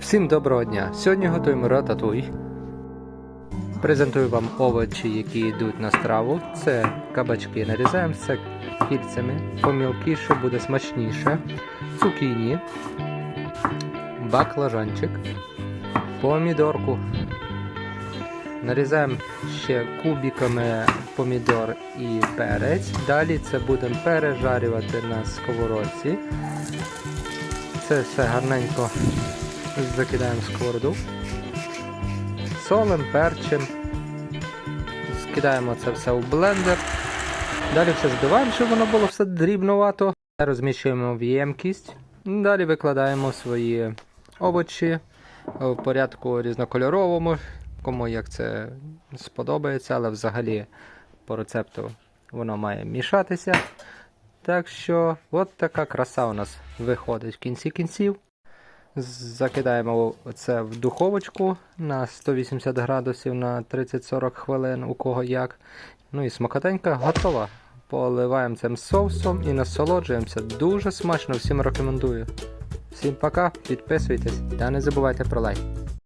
Всім доброго дня! Сьогодні готуємо рататуй. Презентую вам овочі, які йдуть на страву. Це кабачки нарізаємо все кільцями, помілки, що буде смачніше, цукіні, баклажанчик, помідорку. Нарізаємо ще кубиками помідор і перець. Далі це будемо пережарювати на сковородці. Це все гарненько закидаємо сковороду. Солим, перчим. Скидаємо це все в блендер. Далі все збиваємо, щоб воно було все дрібновато. Розміщуємо в ємкість. Далі викладаємо свої овочі в порядку різнокольоровому, кому як це сподобається, але взагалі по рецепту воно має мішатися. Так що, от така краса у нас виходить в кінці кінців. Закидаємо це в духовочку на 180 градусів на 30-40 хвилин, у кого як. Ну і смакотенька готова. Поливаємо цим соусом і насолоджуємося. Дуже смачно, всім рекомендую. Всім пока, підписуйтесь та не забувайте про лайк.